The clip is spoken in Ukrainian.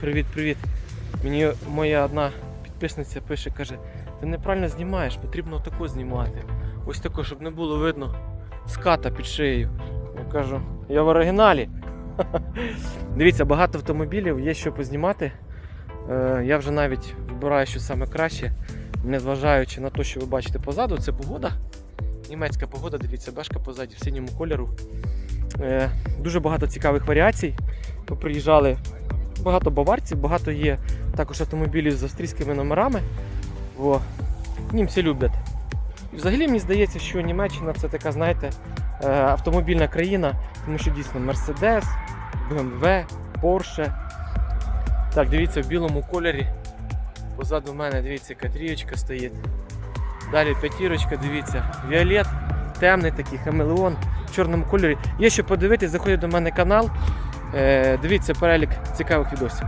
Привіт-привіт. Мені моя одна підписниця пише, каже, ти неправильно знімаєш, потрібно отако знімати. Ось тако, щоб не було видно ската під шиєю. Я кажу, я в оригіналі. Дивіться, багато автомобілів, є що познімати. Е, Я вже навіть вибираю, що саме краще, незважаючи на те, що ви бачите позаду, це погода. Німецька погода, дивіться, бешка позаді в синьому кольору. Е, Дуже багато цікавих варіацій. Поприїжджали багато баварців, багато є також автомобілів з австрійськими номерами. Во. Німці люблять. І взагалі мені здається, що Німеччина це така, знаєте, е, автомобільна країна, тому що дійсно Mercedes, BMW, Porsche. Так, дивіться, в білому кольорі. Позаду мене, дивіться, катрієчка стоїть. Далі п'ятірочка, дивіться, Віолет, темний такий, хамелеон в чорному кольорі. Є що подивитись, заходьте до мене канал. Е, дивіться перелік цікавих відосів.